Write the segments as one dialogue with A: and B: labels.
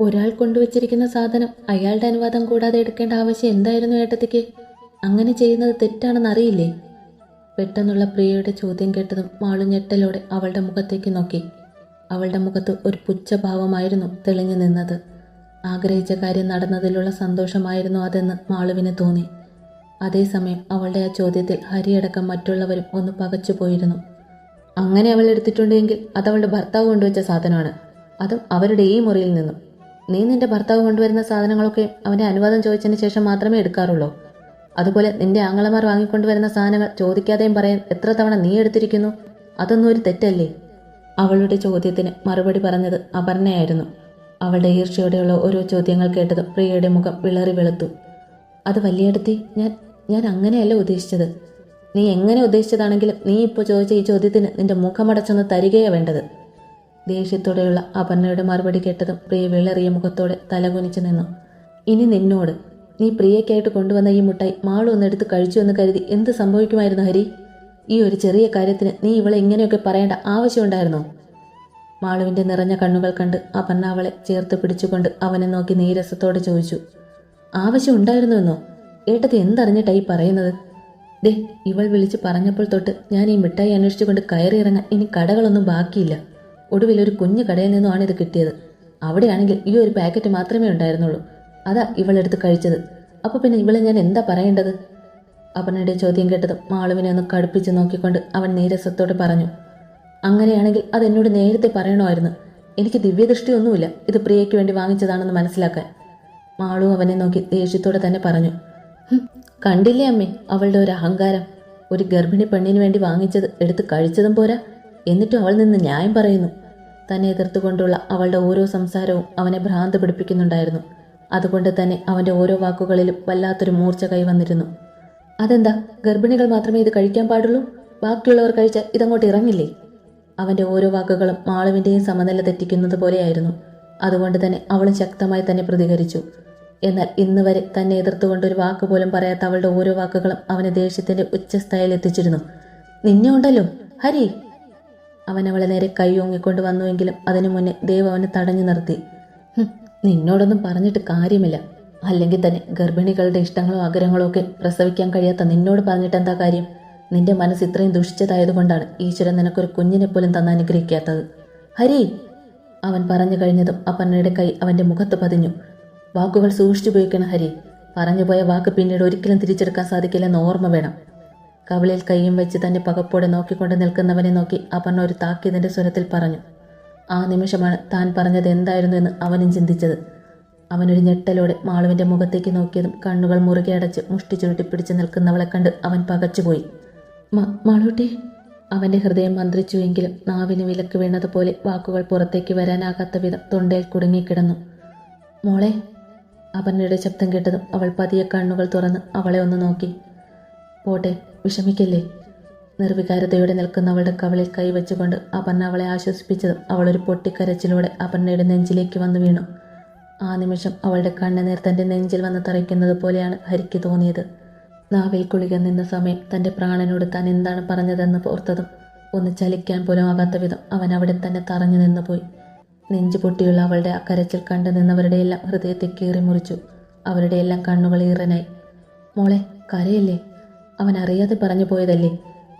A: ഒരാൾ കൊണ്ടുവച്ചിരിക്കുന്ന സാധനം അയാളുടെ അനുവാദം കൂടാതെ എടുക്കേണ്ട ആവശ്യം എന്തായിരുന്നു ഏട്ടത്തിക്ക്? അങ്ങനെ ചെയ്യുന്നത് തെറ്റാണെന്ന് അറിയില്ലേ? പെട്ടെന്നുള്ള പ്രിയയുടെ ചോദ്യം കേട്ടതും മാളു ഞെട്ടലോടെ അവളുടെ മുഖത്തേക്ക് നോക്കി. അവളുടെ മുഖത്ത് ഒരു പുച്ഛഭാവമായിരുന്നു തെളിഞ്ഞു നിന്നത്. ആഗ്രഹിച്ച കാര്യം നടന്നതിലുള്ള സന്തോഷമായിരുന്നു അതെന്ന് മാളുവിന് തോന്നി. അതേസമയം അവളുടെ ആ ചോദ്യത്തിൽ ഹരിയടക്കം മറ്റുള്ളവരും ഒന്ന് പകച്ചു പോയിരുന്നു. അങ്ങനെ അവൾ എടുത്തിട്ടുണ്ടെങ്കിൽ അത് അവളുടെ ഭർത്താവ് കൊണ്ടുവച്ച സാധനമാണ്. അതും അവരുടെ ഈ മുറിയിൽ നിന്നും. നീ നിന്റെ ഭർത്താവ് കൊണ്ടുവരുന്ന സാധനങ്ങളൊക്കെ അവന്റെ അനുവാദം ചോദിച്ചതിന് ശേഷം മാത്രമേ എടുക്കാറുള്ളൂ. അതുപോലെ നിന്റെ ആങ്ങളമാർ വാങ്ങിക്കൊണ്ടുവരുന്ന സാധനങ്ങൾ ചോദിക്കാതെയും പറയാൻ എത്ര തവണ നീ എടുത്തിരിക്കുന്നു? അതൊന്നും ഒരു തെറ്റല്ലേ? അവളുടെ ചോദ്യത്തിന് മറുപടി പറഞ്ഞത് അപർണയായിരുന്നു. അവളുടെ ഈർച്ചയോടെയുള്ള ഓരോ ചോദ്യങ്ങൾ കേട്ടത് പ്രിയയുടെ മുഖം വിളറി വെളുത്തു. അത് വലിയടത്തി ഞാൻ ഞാൻ അങ്ങനെയല്ല ഉദ്ദേശിച്ചത്. നീ എങ്ങനെ ഉദ്ദേശിച്ചതാണെങ്കിലും നീ ഇപ്പോൾ ചോദിച്ച ഈ ചോദ്യത്തിന് നിന്റെ മുഖമടച്ചൊന്ന് തരികയാണ് വേണ്ടത്. ദേഷ്യത്തോടെയുള്ള അപർണയുടെ മറുപടി കേട്ടതും പ്രിയ വിളറിയ മുഖത്തോടെ തലകുനിച്ചു നിന്നു. ഇനി നിന്നോട്. നീ പ്രിയയ്ക്കായിട്ട് കൊണ്ടുവന്ന ഈ മുട്ടായി മാളു ഒന്ന് എടുത്ത് കഴിച്ചു എന്ന് കരുതി എന്ത് സംഭവിക്കുമായിരുന്നു ഹരി? ഈ ഒരു ചെറിയ കാര്യത്തിന് നീ ഇവളെ ഇങ്ങനെയൊക്കെ പറയേണ്ട ആവശ്യമുണ്ടായിരുന്നോ? മാളുവിന്റെ നിറഞ്ഞ കണ്ണുകൾ കണ്ട് അപർണ അവളെ ചേർത്ത് പിടിച്ചുകൊണ്ട് അവനെ നോക്കി നീരസത്തോടെ ചോദിച്ചു ആവശ്യമുണ്ടായിരുന്നുവെന്നോ ഏട്ടത് എന്തറിഞ്ഞിട്ടായി പറയുന്നത്? ദേ ഇവൾ വിളിച്ച് പറഞ്ഞപ്പോൾ തൊട്ട് ഞാൻ ഈ മിഠായി അന്വേഷിച്ചുകൊണ്ട് കയറിയിറങ്ങാൻ ഇനി കടകളൊന്നും ബാക്കിയില്ല. ഒടുവിൽ ഒരു കുഞ്ഞു കടയിൽ നിന്നുമാണ് ഇത് കിട്ടിയത്. അവിടെയാണെങ്കിൽ ഈ ഒരു പാക്കറ്റ് മാത്രമേ ഉണ്ടായിരുന്നുള്ളൂ. അതാ ഇവളെടുത്ത് കഴിച്ചത്. അപ്പോൾ പിന്നെ ഇവളെ ഞാൻ എന്താ പറയേണ്ടത്? അപർണയുടെ ചോദ്യം കേട്ടതും മാളുവിനെ ഒന്ന് കടുപ്പിച്ച് നോക്കിക്കൊണ്ട് അവൻ നീരസത്തോടെ പറഞ്ഞു അങ്ങനെയാണെങ്കിൽ അത് എന്നോട് നേരത്തെ പറയണമായിരുന്നു. എനിക്ക് ദിവ്യദൃഷ്ടിയൊന്നുമില്ല. ഇത് പ്രിയയ്ക്ക് വേണ്ടി വാങ്ങിച്ചതാണെന്ന് മനസ്സിലാക്കാൻ. മാളു അവനെ നോക്കി ദേഷ്യത്തോടെ തന്നെ പറഞ്ഞു കണ്ടില്ലേ അമ്മേ അവളുടെ ഒരു അഹങ്കാരം. ഒരു ഗർഭിണി പെണ്ണിന് വേണ്ടി വാങ്ങിച്ചത് എടുത്ത് കഴിച്ചതും പോരാ. എന്നിട്ടും അവൾ നിന്ന് ന്യായം പറയുന്നു. തന്നെ എതിർത്തുകൊണ്ടുള്ള അവളുടെ ഓരോ സംസാരവും അവനെ ഭ്രാന്ത് പിടിപ്പിക്കുന്നുണ്ടായിരുന്നു. അതുകൊണ്ട് തന്നെ അവന്റെ ഓരോ വാക്കുകളിലും വല്ലാത്തൊരു മൂർച്ച കൈവന്നിരുന്നു. അതെന്താ? ഗർഭിണികൾ മാത്രമേ ഇത് കഴിക്കാൻ പാടുള്ളൂ? ബാക്കിയുള്ളവർ കഴിച്ചാൽ ഇതങ്ങോട്ട് ഇറങ്ങില്ലേ? അവന്റെ ഓരോ വാക്കുകളും മാളുവിന്റെയും സമനില തെറ്റിക്കുന്നത് പോലെയായിരുന്നു. അതുകൊണ്ട് തന്നെ അവളും ശക്തമായി തന്നെ പ്രതികരിച്ചു. എന്നാൽ ഇന്ന് വരെ തന്നെ എതിർത്തുകൊണ്ട് ഒരു വാക്ക് പോലും പറയാത്ത അവളുടെ ഓരോ വാക്കുകളും അവനെ ദേഷ്യത്തിന്റെ ഉച്ചസ്ഥായിൽ എത്തിച്ചിരുന്നു നിന്നെ ഉണ്ടല്ലോ? ഹരി അവൻ അവളെ നേരെ കൈ ഓങ്ങിക്കൊണ്ട് വന്നുവെങ്കിലും അതിനു മുന്നേ ദേവ് അവനെ തടഞ്ഞു നിർത്തി. "ഹും, നിന്നോടൊന്നും പറഞ്ഞിട്ട് കാര്യമില്ല. അല്ലെങ്കിൽ തന്നെ ഗർഭിണികളുടെ ഇഷ്ടങ്ങളോ ആഗ്രഹങ്ങളോ ഒക്കെ പ്രസവിക്കാൻ കഴിയാത്ത നിന്നോട് പറഞ്ഞിട്ട് എന്താ കാര്യം? നിന്റെ മനസ്സ് ഇത്രയും ദുഷിച്ചതായതുകൊണ്ടാണ് ഈശ്വരൻ നിനക്കൊരു കുഞ്ഞിനെ പോലും തന്നാൻ അനുഗ്രഹിക്കാത്തത്. ഹരി! അവൻ പറഞ്ഞു കഴിഞ്ഞതും അപർണയുടെ കൈ അവന്റെ മുഖത്ത് പതിഞ്ഞു. വാക്കുകൾ സൂക്ഷിച്ചുപയോഗിക്കണം ഹരി. പറഞ്ഞുപോയ വാക്ക് പിന്നീട് ഒരിക്കലും തിരിച്ചെടുക്കാൻ സാധിക്കില്ലെന്ന് ഓർമ്മ വേണം. കവിളിൽ കൈയും വെച്ച് തന്നെ പകപ്പോടെ നോക്കിക്കൊണ്ട് നിൽക്കുന്നവനെ നോക്കി അപർണ ഒരു താക്കീതിന്റെ സ്വരത്തിൽ പറഞ്ഞു ആ നിമിഷമാണ് താൻ പറഞ്ഞത് എന്തായിരുന്നു എന്ന് അവനും ചിന്തിച്ചത്. അവനൊരു ഞെട്ടലോടെ മാളുവിന്റെ മുഖത്തേക്ക് നോക്കിയതും കണ്ണുകൾ മുറുകെ അടച്ച് മുഷ്ടി ചുരുട്ടി പിടിച്ചു നിൽക്കുന്നവളെ കണ്ട് അവൻ പകച്ചുപോയി. "മ- മാളൂട്ടി അവന്റെ ഹൃദയം മന്ത്രിച്ചുവെങ്കിലും നാവിന് വിലക്ക് വീണതുപോലെ വാക്കുകൾ പുറത്തേക്ക് വരാനാകാത്ത വിധം തൊണ്ടയിൽ കുടുങ്ങിക്കിടന്നു. മോളെ അപർണയുടെ ശബ്ദം കേട്ടതും അവൾ പതിയെ കണ്ണുകൾ തുറന്ന് അവളെ ഒന്ന് നോക്കി. പോട്ടെ വിഷമിക്കല്ലേ? നിർവികാരതയോടെ നിൽക്കുന്ന അവളുടെ കവളിൽ കൈവച്ചുകൊണ്ട് അപർണ അവളെ ആശ്വസിപ്പിച്ചതും അവളൊരു പൊട്ടിക്കരച്ചിലൂടെ അപർണയുടെ നെഞ്ചിലേക്ക് വന്നു വീണു. ആ നിമിഷം അവളുടെ കണ്ണുനീർ തന്റെ നെഞ്ചിൽ വന്ന് തറയ്ക്കുന്നത് പോലെയാണ് ഹരിക്ക് തോന്നിയത്. നാവിൽ കുളിക നിന്ന സമയം തന്റെ പ്രാണനോട് താൻ എന്താണ് പറഞ്ഞതെന്ന് ഓർത്തതും ഒന്ന് ചലിക്കാൻ പോലും ആകാത്ത വിധം അവൻ അവിടെ തന്നെ തറഞ്ഞു നിന്നുപോയി നെഞ്ചു പൊട്ടിയുള്ള അവളുടെ ആ കരച്ചിൽ കണ്ടു നിന്നവരുടെ എല്ലാം ഹൃദയത്തെ കീറി മുറിച്ചു. അവരുടെ എല്ലാം കണ്ണുകൾ ഈറനായി. മോളെ കരയല്ലേ? അവൻ അറിയാതെ പറഞ്ഞു പോയതല്ലേ?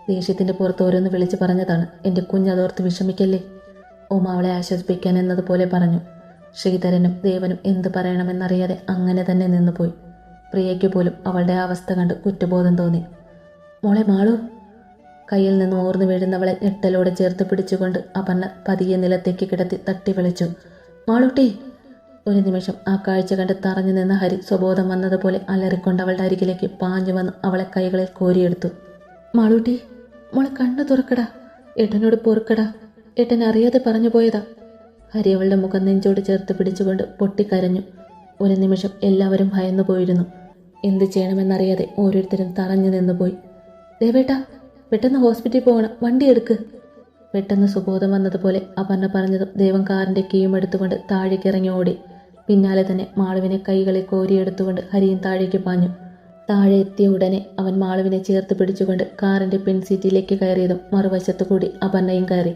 A: ദേഷ്യത്തിന്റെ പുറത്ത് ഓരോന്ന് വിളിച്ചു പറഞ്ഞതാണ്. എന്റെ കുഞ്ഞതോർത്ത് വിഷമിക്കല്ലേ? ഉമ അവളെ ആശ്വസിപ്പിക്കാൻ എന്നതുപോലെ പറഞ്ഞു. ശ്രീധരനും ദേവനും എന്ത് പറയണമെന്നറിയാതെ അങ്ങനെ തന്നെ നിന്നുപോയി. പ്രിയയ്ക്ക് പോലും അവളുടെ അവസ്ഥ കണ്ട് കുറ്റബോധം തോന്നി. മോളെ മാളു. കയ്യിൽ നിന്ന് ഓർന്നു വീഴുന്നവളെ ഞെട്ടലോടെ ചേർത്ത് പിടിച്ചുകൊണ്ട് അപർണ പതിയെ നിലത്തേക്ക് കിടത്തി തട്ടി വിളിച്ചു. മാളൂട്ടി ഒരു നിമിഷം ആ കാഴ്ച കണ്ട് തറഞ്ഞു നിന്ന ഹരി സ്വബോധം വന്നതുപോലെ അലറിക്കൊണ്ട് അവളുടെ അരികിലേക്ക് പാഞ്ഞു വന്ന് അവളെ കൈകളിൽ കോരിയെടുത്തു. മാളൂട്ടി മോളെ കണ്ണു തുറക്കടാ. ഏട്ടനോട് പൊറുക്കടാ. ഏട്ടൻ അറിയാതെ പറഞ്ഞു പോയതാ. ഹരി അവളുടെ മുഖം നെഞ്ചോട് ചേർത്ത് പിടിച്ചുകൊണ്ട് പൊട്ടിക്കരഞ്ഞു. ഒരു നിമിഷം എല്ലാവരും ഭയന്നു പോയിരുന്നു. എന്ത് ചെയ്യണമെന്നറിയാതെ ഓരോരുത്തരും തറഞ്ഞു നിന്നുപോയി ദേവേട്ടാ പെട്ടെന്ന് ഹോസ്പിറ്റലിൽ പോകണം. വണ്ടി എടുക്ക്. പെട്ടെന്ന് സുബോധം വന്നതുപോലെ അപർണ പറഞ്ഞതും ദൈവം കാറിന്റെ കീയും എടുത്തുകൊണ്ട് താഴേക്ക് ഇറങ്ങി ഓടി. പിന്നാലെ തന്നെ മാളുവിനെ കൈകളിൽ കോരിയെടുത്തുകൊണ്ട് ഹരിയും താഴേക്ക് പാഞ്ഞു. താഴെ എത്തിയ ഉടനെ അവൻ മാളുവിനെ ചേർത്ത് പിടിച്ചുകൊണ്ട് കാറിന്റെ പിൻസീറ്റിലേക്ക് കയറിയതും മറുവശത്തു കൂടി അപർണയും കയറി.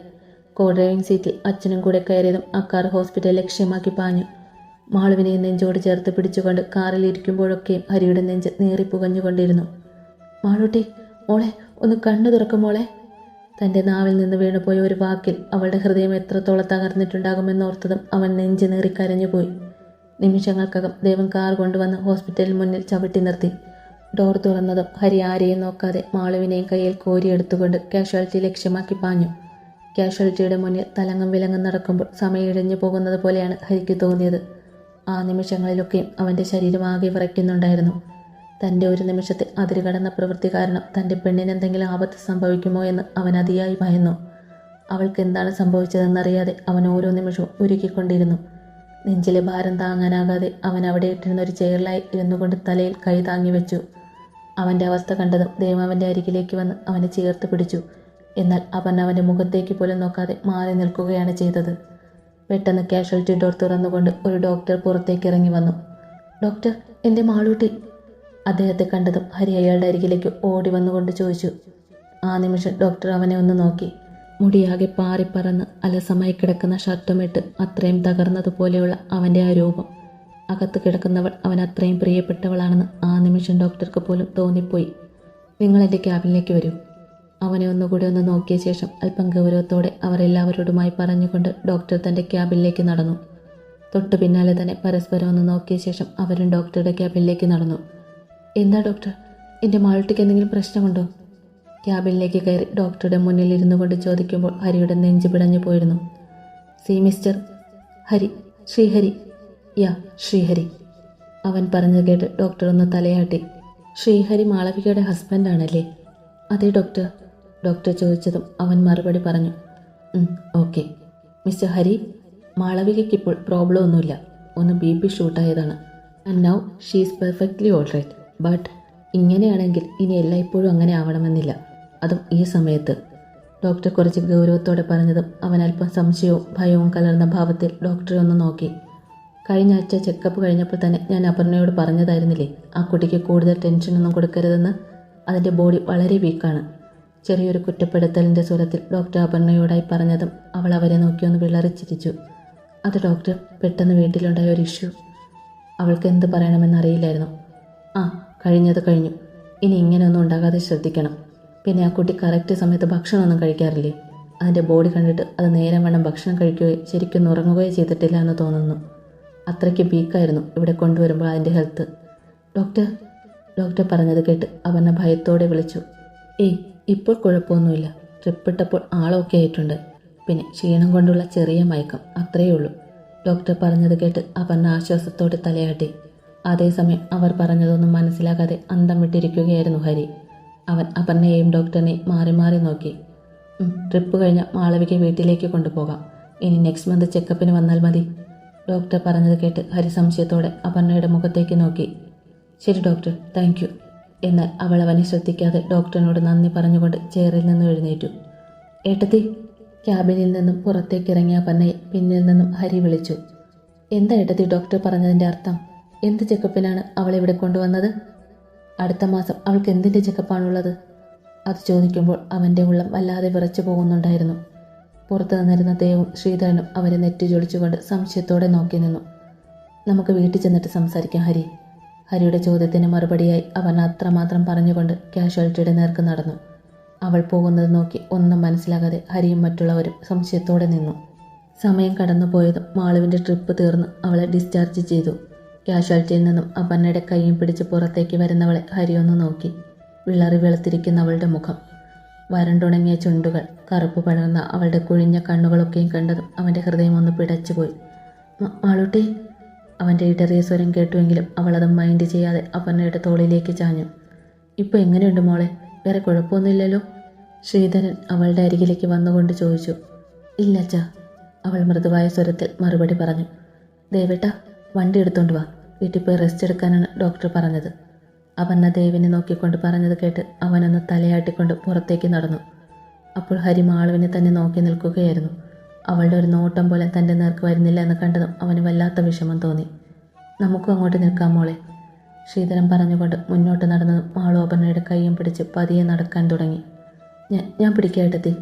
A: കോ ഡ്രൈവിംഗ് സീറ്റിൽ അച്ഛനും കൂടെ കയറിയതും ആ കാർ ഹോസ്പിറ്റൽ ലക്ഷ്യമാക്കി പാഞ്ഞു. മാളുവിനെ നെഞ്ചോട് ചേർത്ത് പിടിച്ചുകൊണ്ട് കാറിൽ ഇരിക്കുമ്പോഴൊക്കെയും ഹരിയുടെ നെഞ്ച് നീറിപ്പുകഞ്ഞുകൊണ്ടിരുന്നു മാളൂട്ടി മോളെ ഒന്ന് കണ്ണു തുറക്കും മോളെ. തന്റെ നാവിൽ നിന്ന് വീണുപോയ ഒരു വാക്കിൽ അവളുടെ ഹൃദയം എത്രത്തോളം തകർന്നിട്ടുണ്ടാകുമെന്നോർത്തതും അവൻ നെഞ്ച് നീറിക്കരഞ്ഞുപോയി നിമിഷങ്ങൾക്കകം ദേവൻ കാർ കൊണ്ടുവന്ന് ഹോസ്പിറ്റലിന് മുന്നിൽ ചവിട്ടി നിർത്തി. ഡോർ തുറന്നതും ഹരി ആരെയും നോക്കാതെ മാളുവിനെയും കയ്യിൽ കോരിയെടുത്തുകൊണ്ട് കാഷ്വാലിറ്റി ലക്ഷ്യമാക്കി പാഞ്ഞു. കാഷ്വാലിറ്റിയുടെ മുന്നിൽ തലങ്ങും വിലങ്ങും നടക്കുമ്പോൾ സമയം ഇഴഞ്ഞു പോകുന്നത് പോലെയാണ് ഹരിക്ക് തോന്നിയത്. ആ നിമിഷങ്ങളിലൊക്കെയും അവന്റെ ശരീരം ആകെ വിറയ്ക്കുന്നുണ്ടായിരുന്നു. തന്റെ ഒരു നിമിഷത്തെ അതിരുകടന്ന പ്രവൃത്തി കാരണം തന്റെ പെണ്ണിന് എന്തെങ്കിലും ആപത്ത് സംഭവിക്കുമോ എന്ന് അവൻ അതിയായി ഭയന്നു. അവൾക്ക് എന്താണ് സംഭവിച്ചതെന്നറിയാതെ അവൻ ഓരോ നിമിഷവും ഉരുക്കിക്കൊണ്ടിരുന്നു. നെഞ്ചിലെ ഭാരം താങ്ങാനാകാതെ അവൻ അവിടെ ഇട്ടിരുന്ന ഒരു ചെയറിലായി ഇരുന്നുകൊണ്ട് തലയിൽ കൈ താങ്ങി വെച്ചു. അവന്റെ അവസ്ഥ കണ്ടതും ദൈവം അവന്റെ അരികിലേക്ക് വന്ന് അവനെ ചേർത്ത് പിടിച്ചു. എന്നാൽ അവൻ അവന്റെ മുഖത്തേക്ക് പോലും നോക്കാതെ മാറി നിൽക്കുകയാണ് ചെയ്തത്. പെട്ടെന്ന് കാഷ്വാലിറ്റി ഡോർ തുറന്നുകൊണ്ട് ഒരു ഡോക്ടർ പുറത്തേക്ക് ഇറങ്ങി വന്നു. ഡോക്ടർ എന്റെ മാളൂട്ടി അദ്ദേഹത്തെ കണ്ടതും ഹരി അയാളുടെ അരികിലേക്ക് ഓടി വന്നുകൊണ്ട് ചോദിച്ചു. ആ നിമിഷം ഡോക്ടർ അവനെ ഒന്ന് നോക്കി. മുടിയാകെ പാറിപ്പറന്ന് അലസമായി കിടക്കുന്ന ഷർട്ടുമിട്ട് അത്രയും തകർന്നതുപോലെയുള്ള അവന്റെ ആ രൂപം. അകത്ത് കിടക്കുന്നവൾ അവൻ അത്രയും പ്രിയപ്പെട്ടവളാണെന്ന് ആ നിമിഷം ഡോക്ടർക്ക് പോലും തോന്നിപ്പോയി. നിങ്ങൾ എന്റെ ക്യാബിനിലേക്ക് വരൂ. അവനെ ഒന്നുകൂടി ഒന്ന് നോക്കിയ ശേഷം അല്പം ഗൗരവത്തോടെ അവരെല്ലാവരോടുമായി പറഞ്ഞുകൊണ്ട് ഡോക്ടർ തന്റെ ക്യാബിനിലേക്ക് നടന്നു. തൊട്ടു പിന്നാലെ തന്നെ പരസ്പരം ഒന്ന് നോക്കിയ ശേഷം അവരും ഡോക്ടറുടെ ക്യാബിനിലേക്ക് നടന്നു. എന്താ ഡോക്ടർ? എന്റെ മാൾട്ടിക്ക് എന്തെങ്കിലും പ്രശ്നമുണ്ടോ? ക്യാബിനിലേക്ക് കയറി ഡോക്ടറുടെ മുന്നിൽ ഇരുന്നു കൊണ്ട് ചോദിക്കുമ്പോൾ ഹരിയുടെ നെഞ്ച് പിടഞ്ഞു പോയിരുന്നു. See mister. Hari Sreehari. Yeah Sreehari. അവൻ പറഞ്ഞു കേട്ട് ഡോക്ടർ ഒന്ന് തലയാട്ടി. ശ്രീഹരി മാളവികയുടെ ഹസ്ബൻഡാണല്ലേ അതെ ഡോക്ടർ. ഡോക്ടർ ചോദിച്ചതും അവൻ മറുപടി പറഞ്ഞു. ഓക്കെ. മിസ്റ്റർ ഹരി മാളവികയ്ക്കിപ്പോൾ പ്രോബ്ലം ഒന്നുമില്ല ഒന്ന് B P ഷൂട്ടായതാണ്. And now she's perfectly alright. But ഇങ്ങനെയാണെങ്കിൽ ഇനി എല്ലായ്പ്പോഴും അങ്ങനെ ആവണമെന്നില്ല. അതും ഈ സമയത്ത്. ഡോക്ടർ കുറച്ച് ഗൗരവത്തോടെ പറഞ്ഞതും അവൻ അല്പം സംശയവും ഭയവും കലർന്ന ഭാവത്തിൽ ഡോക്ടറെ ഒന്ന് നോക്കി. കഴിഞ്ഞ ആഴ്ച ചെക്കപ്പ് കഴിഞ്ഞപ്പോൾ തന്നെ ഞാൻ അപർണയോട് പറഞ്ഞതായിരുന്നില്ലേ ആ കുട്ടിക്ക് കൂടുതൽ ടെൻഷനൊന്നും കൊടുക്കരുതെന്ന്? അതിന്റെ ബോഡി വളരെ വീക്കാണ്. ചെറിയൊരു കുറ്റപ്പെടുത്തലിന്റെ സ്വരത്തിൽ ഡോക്ടർ അപർണയോടായി പറഞ്ഞതും അവൾ അവരെ നോക്കിയൊന്ന് വിളറിച്ചിരിച്ചു. അത് ഡോക്ടർ പെട്ടെന്ന് വീട്ടിലുണ്ടായ ഒരു ഇഷ്യൂ. അവൾക്ക് എന്ത് പറയണമെന്നറിയില്ലായിരുന്നു ആ കഴിഞ്ഞത് കഴിഞ്ഞു. ഇനി ഇങ്ങനെയൊന്നും ഉണ്ടാകാതെ ശ്രദ്ധിക്കണം. പിന്നെ ആ കുട്ടി കറക്റ്റ് സമയത്ത് ഭക്ഷണമൊന്നും കഴിക്കാറില്ലേ? അതിന്റെ ബോഡി കണ്ടിട്ട് അത് നേരം വേണം ഭക്ഷണം കഴിക്കുകയോ ശരിക്കും ഉറങ്ങുകയോ ചെയ്തിട്ടില്ല എന്ന് തോന്നുന്നു. അത്രയ്ക്ക് വീക്കായിരുന്നു ഇവിടെ കൊണ്ടുവരുമ്പോൾ അതിന്റെ ഹെൽത്ത് ഡോക്ടർ ഡോക്ടർ പറഞ്ഞത് കേട്ട് അവനെ ഭയത്തോടെ വിളിച്ചു. ഏയ് ഇപ്പോൾ കുഴപ്പമൊന്നുമില്ല. ട്രിപ്പിട്ടപ്പോൾ ആളൊക്കെ ആയിട്ടുണ്ട്. പിന്നെ ക്ഷീണം കൊണ്ടുള്ള ചെറിയ മയക്കം അത്രയേ ഉള്ളൂ. ഡോക്ടർ പറഞ്ഞത് കേട്ട് അപർണ ആശ്വാസത്തോടെ തലയാട്ടി. അതേസമയം അവർ പറഞ്ഞതൊന്നും മനസ്സിലാകാതെ അന്തം വിട്ടിരിക്കുകയായിരുന്നു ഹരി. അവൻ അപർണയെയും ഡോക്ടറിനെയും മാറി മാറി നോക്കി. "ഉം, ട്രിപ്പ് കഴിഞ്ഞ മാളവിക വീട്ടിലേക്ക് കൊണ്ടുപോകാം. ഇനി നെക്സ്റ്റ് മന്ത് ചെക്കപ്പിന് വന്നാൽ മതി. ഡോക്ടർ പറഞ്ഞത് കേട്ട് ഹരി സംശയത്തോടെ അപർണയുടെ മുഖത്തേക്ക് നോക്കി. ശരി ഡോക്ടർ താങ്ക് യു എന്നാൽ അവൾ അവനെ ശ്രദ്ധിക്കാതെ ഡോക്ടറിനോട് നന്ദി പറഞ്ഞുകൊണ്ട് ചെയറിൽ നിന്നും എഴുന്നേറ്റു. ഏട്ടത്തി ക്യാബിനിൽ നിന്നും പുറത്തേക്ക് ഇറങ്ങിയ അപർണയെ പിന്നിൽ നിന്നും ഹരി വിളിച്ചു. എന്താ ഏട്ടത്തി ഡോക്ടർ പറഞ്ഞതിന്റെ അർത്ഥം? എന്ത് ചെക്കപ്പിനാണ് അവളെ ഇവിടെ കൊണ്ടുവന്നത്? അടുത്ത മാസം അവൾക്ക് എന്തിന്റെ ചെക്കപ്പാണുള്ളത്? അത് ചോദിക്കുമ്പോൾ അവന്റെ ഉള്ളം വല്ലാതെ വിറച്ചു പോകുന്നുണ്ടായിരുന്നു. പുറത്തു നിന്നിരുന്ന ദേവും ശ്രീധരനും അവരെ നെറ്റി ചൊളിച്ചുകൊണ്ട് സംശയത്തോടെ നോക്കി നിന്നു. നമുക്ക് വീട്ടിൽ ചെന്നിട്ട് സംസാരിക്കാം ഹരി. ഹരിയുടെ ചോദ്യത്തിന് മറുപടിയായി അവൻ അത്രമാത്രം പറഞ്ഞുകൊണ്ട് കാഷ്വാലിറ്റിയുടെ നേർക്ക് നടന്നു. അവൾ പോകുന്നത് നോക്കി ഒന്നും മനസ്സിലാകാതെ ഹരിയും മറ്റുള്ളവരും സംശയത്തോടെ നിന്നു. സമയം കടന്നുപോയതും മാളുവിന്റെ ട്രിപ്പ് തീർന്ന് അവളെ ഡിസ്ചാർജ് ചെയ്തു. കാഷ്വാലിറ്റിയിൽ നിന്നും അപർണയുടെ കൈയും പിടിച്ച് പുറത്തേക്ക് വരുന്നവളെ ഹരി ഒന്ന് നോക്കി. വിളറി വെളുത്തിരിക്കുന്ന അവളുടെ മുഖം. വരണ്ടുണങ്ങിയ ചുണ്ടുകൾ കറുപ്പ് പടർന്ന അവളുടെ കുഴിഞ്ഞ കണ്ണുകളൊക്കെയും കണ്ടതും അവന്റെ ഹൃദയം ഒന്ന് പിടച്ചുപോയി. "മ- മാളൂട്ടി അവന്റെ ഇടറിയ സ്വരം കേട്ടുവെങ്കിലും അവളത് മൈൻഡ് ചെയ്യാതെ അപർണയുടെ തോളിലേക്ക് ചാഞ്ഞു. ഇപ്പോൾ എങ്ങനെയുണ്ട് മോളെ? വേറെ കുഴപ്പമൊന്നുമില്ലല്ലോ? ശ്രീധരൻ അവളുടെ അരികിലേക്ക് വന്നുകൊണ്ട് ചോദിച്ചു. ഇല്ല അച്ഛാ അവൾ മൃദുവായ സ്വരത്തിൽ മറുപടി പറഞ്ഞു. ദേവേട്ട വണ്ടി എടുത്തോണ്ട് വാ. വീട്ടിൽ പോയി റെസ്റ്റ് എടുക്കാനാണ് ഡോക്ടർ പറഞ്ഞത്. അപർണ ദേവിനെ നോക്കിക്കൊണ്ട് പറഞ്ഞത് കേട്ട് അവനൊന്ന് തലയാട്ടിക്കൊണ്ട് പുറത്തേക്ക് നടന്നു. അപ്പോൾ ഹരി മാളുവിനെ തന്നെ നോക്കി നിൽക്കുകയായിരുന്നു. അവളുടെ ഒരു നോട്ടം പോലെ തന്റെ നേർക്ക് വരുന്നില്ല എന്ന് കണ്ടതും അവന് വല്ലാത്ത വിഷമം തോന്നി. നമുക്കും അങ്ങോട്ട് നിൽക്കാം മോളെ. ശ്രീധരൻ പറഞ്ഞുകൊണ്ട് മുന്നോട്ട് നടന്നതും മാളു അപർണയുടെ കൈയും പിടിച്ച് പതിയെ നടക്കാൻ തുടങ്ങി. ഞാൻ ഞാൻ പിടിക്കാട്ടെത്തി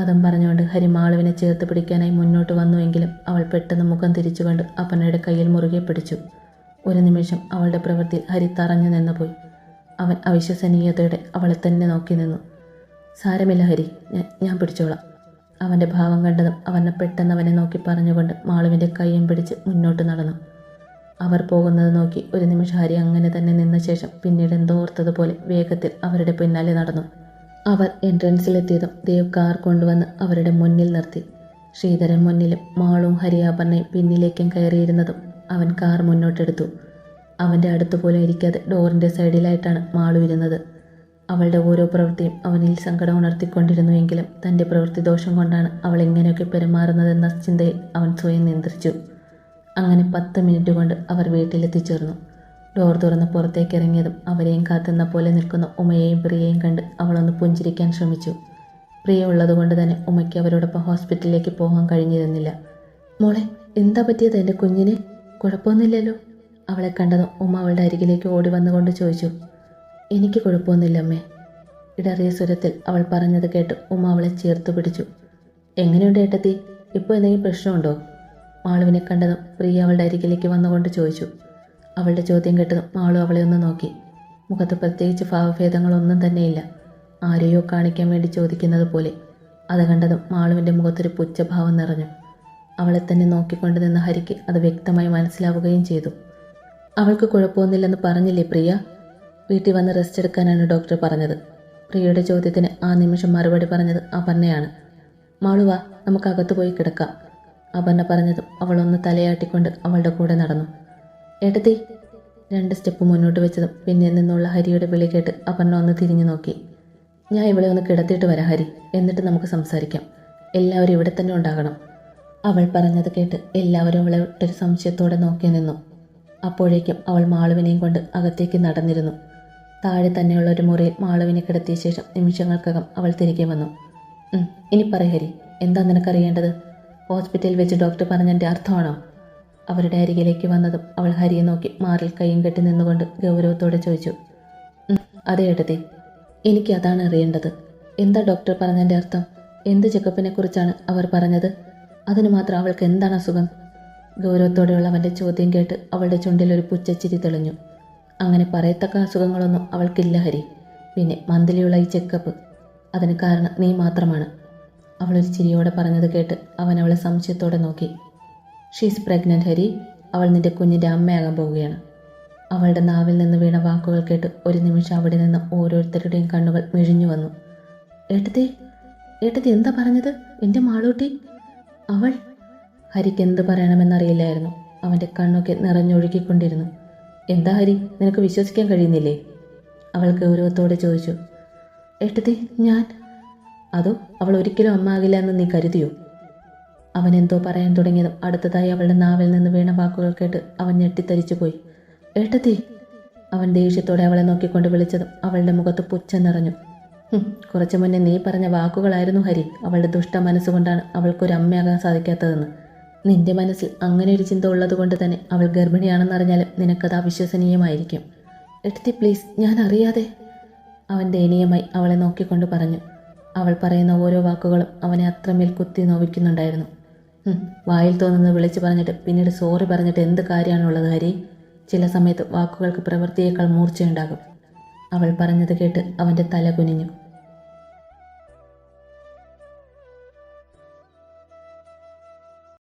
A: അതും പറഞ്ഞുകൊണ്ട് ഹരിമാളുവിനെ ചേർത്ത് പിടിക്കാനായി മുന്നോട്ട് വന്നുവെങ്കിലും അവൾ പെട്ടെന്ന് മുഖം തിരിച്ചുകൊണ്ട് അപ്പനയുടെ കയ്യിൽ മുറുകെ പിടിച്ചു. ഒരു നിമിഷം അവളുടെ പ്രവൃത്തിയിൽ ഹരി തറഞ്ഞു നിന്നുപോയി. അവൻ അവിശ്വസനീയതയോടെ അവളെ തന്നെ നോക്കി നിന്നു. സാരമില്ല ഹരി ഞാൻ ഞാൻ പിടിച്ചോളാം. അവന്റെ ഭാവം കണ്ടതും അവനെ പെട്ടെന്ന് അവനെ നോക്കി പറഞ്ഞുകൊണ്ട് മാളുവിന്റെ കൈയും പിടിച്ച് മുന്നോട്ട് നടന്നു. അവർ പോകുന്നത് നോക്കി ഒരു നിമിഷം ഹരി അങ്ങനെ തന്നെ നിന്ന ശേഷം പിന്നീട് എന്തോർത്തതുപോലെ വേഗത്തിൽ അവരുടെ പിന്നാലെ നടന്നു. അവർ എൻട്രൻസിലെത്തിയതും ദേവ് കാർ കൊണ്ടുവന്ന് അവരുടെ മുന്നിൽ നിർത്തി. ശ്രീധരൻ മുന്നിലും മാളും ഹരിയാപർണയും പിന്നിലേക്കും കയറിയിരുന്നതും അവൻ കാർ മുന്നോട്ടെടുത്തു. അവന്റെ അടുത്ത് പോലും ഇരിക്കാതെ ഡോറിന്റെ സൈഡിലായിട്ടാണ് മാളു ഇരുന്നത്. അവളുടെ ഓരോ പ്രവൃത്തിയും അവനിൽ സങ്കടം ഉണർത്തിക്കൊണ്ടിരുന്നുവെങ്കിലും തന്റെ പ്രവൃത്തി ദോഷം കൊണ്ടാണ് അവൾ എങ്ങനെയൊക്കെ പെരുമാറുന്നതെന്ന ചിന്തയിൽ അവൻ സ്വയം നിയന്ത്രിച്ചു. അങ്ങനെ പത്ത് മിനിറ്റ് കൊണ്ട് അവർ വീട്ടിലെത്തിച്ചേർന്നു. ഡോർ തുറന്ന് പുറത്തേക്ക് ഇറങ്ങിയതും അവരെയും കാത്തുന്ന പോലെ നിൽക്കുന്ന ഉമയെയും പ്രിയയും കണ്ട് അവളൊന്ന് പുഞ്ചിരിക്കാൻ ശ്രമിച്ചു. പ്രിയ ഉള്ളതുകൊണ്ട് തന്നെ ഉമയ്ക്ക് അവരോടൊപ്പം ഹോസ്പിറ്റലിലേക്ക് പോകാൻ കഴിഞ്ഞിരുന്നില്ല. മോളെ എന്താ പറ്റിയത് എന്റെ കുഞ്ഞിന്? കുഴപ്പമൊന്നുമില്ലല്ലോ? അവളെ കണ്ടതും ഉമ്മ അവളുടെ അരികിലേക്ക് ഓടി വന്നുകൊണ്ട് ചോദിച്ചു. എനിക്ക് കുഴപ്പമൊന്നുമില്ല അമ്മേ. ഇടറിയ സ്വരത്തിൽ അവൾ പറഞ്ഞത് കേട്ട് ഉമ്മ അവളെ ചേർത്ത് പിടിച്ചു. എങ്ങനെയുണ്ട് ഏട്ടത്തി? ഇപ്പോൾ എന്തെങ്കിലും പ്രശ്നമുണ്ടോ? മാളുവിനെ കണ്ടതും പ്രിയ അവളുടെ അരികിലേക്ക് വന്നുകൊണ്ട് ചോദിച്ചു. അവളുടെ ചോദ്യം കേട്ട് മാളു അവളെ ഒന്ന് നോക്കി. മുഖത്ത് പ്രത്യേകിച്ച് ഭാവഭേദങ്ങളൊന്നും തന്നെയില്ല. ആരെയോ കാണിക്കാൻ വേണ്ടി ചോദിക്കുന്നത് പോലെ. അത് കണ്ടതും മാളുവിന്റെ മുഖത്തൊരു പുച്ഛഭാവം നിറഞ്ഞു. അവളെ തന്നെ നോക്കിക്കൊണ്ട് നിന്ന ഹരിക്ക് അത് വ്യക്തമായി മനസ്സിലാവുകയും ചെയ്തു. അവൾക്ക് കുഴപ്പമൊന്നുമില്ലെന്ന് പറഞ്ഞില്ലേ പ്രിയ? വീട്ടിൽ വന്ന് റെസ്റ്റ് എടുക്കാനാണ് ഡോക്ടർ പറഞ്ഞത്. പ്രിയയുടെ ചോദ്യത്തിന് ആ നിമിഷം മറുപടി പറഞ്ഞത് അപർണയാണ്. മാളുവ നമുക്ക് പോയി കിടക്കാം. അപർണ പറഞ്ഞതും അവളൊന്ന് തലയാട്ടിക്കൊണ്ട് അവളുടെ കൂടെ നടന്നു. ഏട്ടത്തി രണ്ട് സ്റ്റെപ്പ് മുന്നോട്ട് വെച്ചതും പിന്നെ നിന്നുള്ള ഹരിയുടെ വിളി കേട്ട് അപർണ ഒന്ന് തിരിഞ്ഞു നോക്കി. ഞാൻ ഇവിടെ ഒന്ന് കിടത്തിയിട്ട് വരാം ഹരി. എന്നിട്ട് നമുക്ക് സംസാരിക്കാം. എല്ലാവരും ഇവിടെ തന്നെ ഉണ്ടാകണം. അവൾ പറഞ്ഞത് കേട്ട് എല്ലാവരും അവളെ ഒട്ടൊരു സംശയത്തോടെ നോക്കി നിന്നു. അപ്പോഴേക്കും അവൾ മാളുവിനെയും കൊണ്ട് അകത്തേക്ക് നടന്നിരുന്നു. താഴെ തന്നെയുള്ള ഒരു മുറിയിൽ മാളുവിനെ കിടത്തിയ ശേഷം നിമിഷങ്ങൾക്കകം അവൾ തിരികെ വന്നു. ഇനി പറയ ഹരി. എന്താ നിനക്കറിയേണ്ടത്? ഹോസ്പിറ്റലിൽ വെച്ച് ഡോക്ടർ പറഞ്ഞതിന്റെ അർത്ഥമാണോ? അവരുടെ അരികിലേക്ക് വന്നതും അവൾ ഹരിയെ നോക്കി മാറിൽ കൈയും കെട്ടി നിന്നുകൊണ്ട് ഗൗരവത്തോടെ ചോദിച്ചു "ഉം, അതെ ഏട്ടത്തി. എനിക്ക് അതാണ് അറിയേണ്ടത്. എന്താ ഡോക്ടർ പറഞ്ഞതിന്റെ അർത്ഥം? എന്ത് ചെക്കപ്പിനെ കുറിച്ചാണ് അവർ പറഞ്ഞത്? അതിനു മാത്രം അവൾക്ക് എന്താണ് അസുഖം? ഗൗരവത്തോടെയുള്ള അവന്റെ ചോദ്യം കേട്ട് അവളുടെ ചുണ്ടിൽ ഒരു പുച്ചച്ചിരി തെളിഞ്ഞു. അങ്ങനെ പറയത്തക്ക അസുഖങ്ങളൊന്നും അവൾക്കില്ല ഹരി. പിന്നെ മന്ത്ലിയുള്ള ഈ ചെക്കപ്പ്. അതിന് കാരണം നീ മാത്രമാണ്. അവളൊരു ചിരിയോടെ പറഞ്ഞത് കേട്ട് അവൻ അവളെ സംശയത്തോടെ നോക്കി. ഷീസ് പ്രഗ്നന്റ് ഹരി അവൾ നിന്റെ കുഞ്ഞിന്റെ അമ്മയാകാൻ പോവുകയാണ്. അവളുടെ നാവിൽ നിന്ന് വീണ വാക്കുകൾ കേട്ട് ഒരു നിമിഷം അവിടെ നിന്ന് ഓരോരുത്തരുടെയും കണ്ണുകൾ മിഴിഞ്ഞു വന്നു. ഏട്ടത്തി ഏട്ടത്തി എന്താ പറഞ്ഞത്? എന്റെ മാളൂട്ടി? അവൾ? ഹരിക്ക് എന്ത് പറയണമെന്നറിയില്ലായിരുന്നു. അവന്റെ കണ്ണൊക്കെ നിറഞ്ഞൊഴുകിക്കൊണ്ടിരുന്നു. എന്താ ഹരി നിനക്ക് വിശ്വസിക്കാൻ കഴിയുന്നില്ലേ? അവൾ ഗൗരവത്തോടെ ചോദിച്ചു. ഏട്ടത്തി ഞാൻ? അതോ അവൾ ഒരിക്കലും അമ്മ ആകില്ല എന്ന് നീ കരുതിയോ? അവൻ എന്തോ പറയാൻ തുടങ്ങിയതും അടുത്തതായി അവളുടെ നാവിൽ നിന്ന് വീണ വാക്കുകൾ കേട്ട് അവൻ ഞെട്ടിത്തരിച്ചു പോയി ഏട്ടത്തി അവൻ ദേഷ്യത്തോടെ അവളെ നോക്കിക്കൊണ്ട് വിളിച്ചതും അവളുടെ മുഖത്ത് പുച്ഛം നിറഞ്ഞു. "ഹും, കുറച്ചു മുന്നേ നീ പറഞ്ഞ വാക്കുകളായിരുന്നു ഹരി. അവളുടെ ദുഷ്ട മനസ്സുകൊണ്ടാണ് അവൾക്കൊരു അമ്മയാകാൻ സാധിക്കാത്തതെന്ന്. നിന്റെ മനസ്സിൽ അങ്ങനെ ഒരു ചിന്ത ഉള്ളതുകൊണ്ട് തന്നെ അവൾ ഗർഭിണിയാണെന്നറിഞ്ഞാലും നിനക്കത് അവിശ്വസനീയമായിരിക്കും. എടുത്തി പ്ലീസ് ഞാൻ അറിയാതെ. അവൻ ദയനീയമായി അവളെ നോക്കിക്കൊണ്ട് പറഞ്ഞു. അവൾ പറയുന്ന ഓരോ വാക്കുകളും അവനെ അത്രമേൽ കുത്തി നോവിക്കുന്നുണ്ടായിരുന്നു. "ഹും, വായിൽ തോന്നുന്നത് വിളിച്ചു പറഞ്ഞിട്ട് പിന്നീട് സോറി പറഞ്ഞിട്ട് എന്ത് കാര്യമാണുള്ളത് ഹരി? ചില സമയത്ത് വാക്കുകൾക്ക് പ്രവൃത്തിയേക്കാൾ മൂർച്ചയുണ്ടാകും. അവൾ പറഞ്ഞത് കേട്ട് അവന്റെ തല കുനിഞ്ഞു.